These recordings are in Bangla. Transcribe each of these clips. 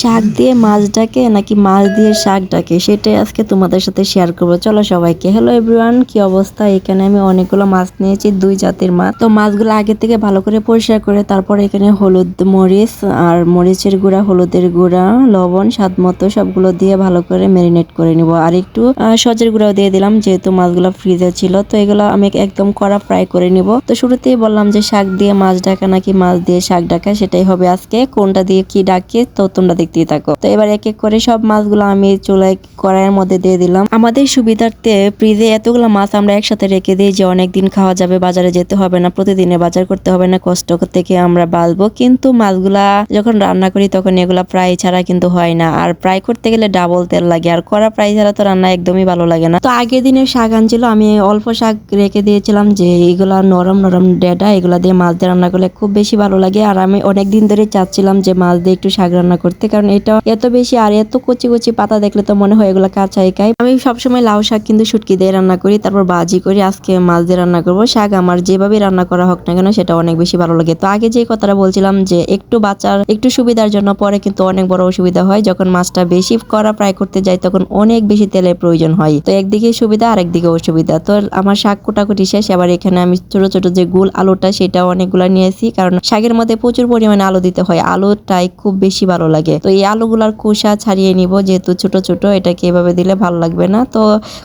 শাক দিয়ে মাছ ডাকে নাকি মাছ দিয়ে শাক ডাকে? সেটাই আজকে তোমাদের সাথে শেয়ার করব। চলো সবাইকে হ্যালো এভরিওয়ান কি অবস্থা? এখানে আমি অনেকগুলো মাছ নিয়েছি, দুই জাতের মাছ। তো মাছগুলো আগে থেকে ভালো করে পরিষ্কার করে তারপর এখানে হলুদ মরিচ আর মরিচের গুঁড়া, হলুদের গুঁড়া, লবণ, স্বাদ মতো সবগুলো দিয়ে ভালো করে ম্যারিনেট করে নিব। আর একটু সজের গুঁড়াও দিয়ে দিলাম, যেহেতু মাছগুলো ফ্রিজে ছিল, তো এগুলো আমি একদম কড়া ফ্রাই করে নিব। তো শুরুতেই বললাম যে শাক দিয়ে মাছ ডাকা নাকি মাছ দিয়ে শাক ডাকা, সেটাই হবে আজকে। কোনটা দিয়ে কি ডাকে, তো তোমরা দেখতেই থাকো। তো এবার এক এক করে সব মাছগুলো আমি চুলায় কড়াইয়ের মধ্যে দিয়ে দিলাম। আমাদের সুবিধার্থে ফ্রিজে এতগুলো মাছ আমরা একসাথে রেখে দিই যে অনেকদিন খাওয়া যাবে, বাজারে যেতে হবে না, প্রতিদিনে বাজার করতে হবে না, কষ্ট থেকে আমরা বাঁচবো। কিন্তু মাছগুলা যখন রান্না করি তখন এগুলা ফ্রাই ছাড়া কিন্তু হয় না। আর ফ্রাই করতে গেলে ডাবল তেল লাগে। আর কড়া ফ্রাই ছাড়া তো রান্না একদমই ভালো লাগে না। তো আগের দিনের শাক আনছিল, আমি অল্প শাক রেখে দিয়েছিলাম যে এগুলা নরম নরম ডেটা, এগুলা দিয়ে মাছ দিয়ে রান্না করলে খুব বেশি ভালো লাগে। আর আমি অনেকদিন ধরে চাচ্ছিলাম যে মাছ দিয়ে একটু শাক রান্না করতে। কারণ এটা এত বেশি আর এত কচি কচি পাতা দেখলে তো মনে হয় এগুলা কাঁচাই খাই আমি সবসময় লাউ শাক কিন্তু শুটকি দিয়ে রান্না করি, তারপর বাজি করি, আজকে মাছ দিয়ে রান্না করব। শাক আমার যেভাবে রান্না করা হোক না কেন সেটা অনেক বেশি ভালো লাগে। তো আগে যে কথাটা বলছিলাম যে একটু বাচ্চার একটু সুবিধার জন্য পরে কিন্তু অনেক বড় অসুবিধা হয়। যখন মাছটা বেশি করা ফ্রাই করতে যাই তখন অনেক বেশি তেলের প্রয়োজন হয়। তো একদিকে সুবিধা আর একদিকে অসুবিধা। তো আমার শাক কোটাকুটি শেষ, এবার এখানে আমি ছোট ছোট যে গুল আলুটা সেটা অনেকগুলো নিয়েছি কারণ শাকের মধ্যে প্রচুর পরিমাণে আলু দিতে হয়, আলুটাই খুব বেশি ভালো লাগে। তো এই আলুগুলার খোসা ছাড়িয়ে নিব, যেহেতু ছোট ছোট, এটাকে এভাবে দিলে ভালো লাগবে না। তো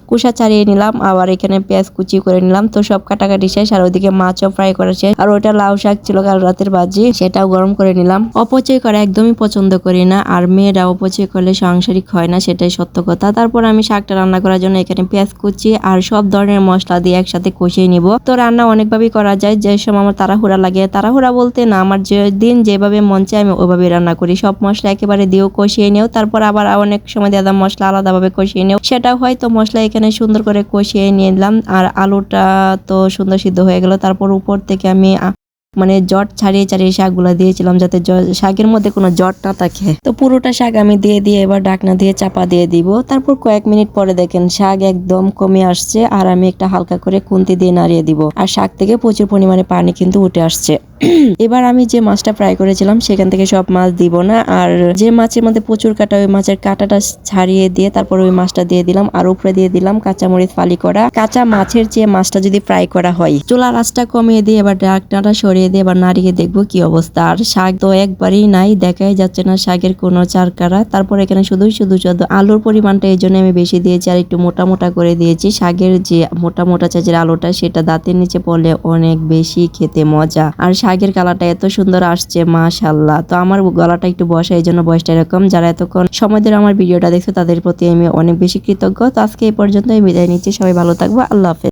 কুসা ছাড়িয়ে নিলাম, আবার এখানে পেঁয়াজ কুচি করে নিলাম। তো সব কাটাকাটি শেষ, আর ওইদিকে মাছও ফ্রাই করা শেষ। আর ওটা লাউ শাক ছিল কাল রাতের বাজি সেটাও গরম করে নিলাম। অপচয় করা একদমই পছন্দ করি না, আর মেয়েরা অপচয় করলে সাংসারিক হয় না, সেটাই সত্য কথা। তারপর আমি শাকটা রান্না করার জন্য এখানে পেঁয়াজ কুচি আর সব ধরনের মশলা দিয়ে একসাথে কষিয়ে নিব। তো রান্না অনেকভাবেই করা যায়, যে সময় আমার তাড়াহুড়া লাগে। তাড়াহুড়া বলতে না, আমার যে দিন যেভাবে মন চায় আমি ওইভাবে রান্না করি। সব মশলা একেবারে দিয়েও কষিয়ে নিও। তারপর আবার অনেক সময় দিয়ে আদা মশলা আলাদাভাবে কষিয়ে নিও। সেটাও হয়তো মশলা এখানে সুন্দর করে কষিয়ে নিয়ে নিলাম। আর আলুটা তো সুন্দর সিদ্ধ হয়ে গেল। তারপর উপর থেকে আমি মানে জট ছাড়িয়ে ছাড়িয়ে শাকগুলা দিয়েছিলাম যাতে শাকের মধ্যে কোনো জট না থাকে। তো পুরোটা শাক আমি দিয়ে দিয়ে এবার ডাকনা দিয়ে চাপা দিয়ে দিব। তারপর কয়েক মিনিট পরে দেখেন শাক একদম কমে আসছে আর আমি একটা হালকা করে কুন্তি দিয়ে নাড়িয়ে দিব। আর শাক থেকে প্রচুর পরিমাণে পানি কিন্তু উঠে আসছে। এবার আমি যে মাছটা ফ্রাই করেছিলাম সেখান থেকে সব মাছ দিব না। আর যে মাছের মধ্যে প্রচুর কাটা, ওই মাছের কাঁটাটা ছাড়িয়ে দিয়ে তারপর ওই মাছটা দিয়ে দিলাম। আর উপরে দিয়ে দিলাম কাঁচামরিচ, ফালি করা। কাঁচা মাছের যে মাছটা যদি ফ্রাই করা হয় চুলার আঁচটা কমিয়ে দিয়ে এবার ডাকনাটা সরিয়ে দিয়ে এবার নাড়িয়ে দেখব কি অবস্থা। আর শাক তো একবারই নাই, দেখাই যাচ্ছে না শাকের কোনো চারকারা। তারপর এখানে শুধুই শুধু শুধু আলুর পরিমাণটা এই আমি বেশি দিয়েছি আর একটু মোটা মোটা করে দিয়েছি। শাকের যে মোটা মোটা চাচের আলুটা সেটা দাঁতের নিচে পড়লে অনেক বেশি খেতে মজা। আর শাকের কালারটা এত সুন্দর আসছে মাশাল্লাহ তো আমার গলাটা একটু বসা, এই জন্য বয়সটা এরকম। যারা এতক্ষণ সময় ধরে আমার ভিডিওটা দেখছ, তাদের প্রতি আমি অনেক বেশি কৃতজ্ঞ। তো আজকে এই পর্যন্ত আমি বিদায় নিচ্ছি। সবাই ভালো থাকব। আল্লাহ হাফেজ।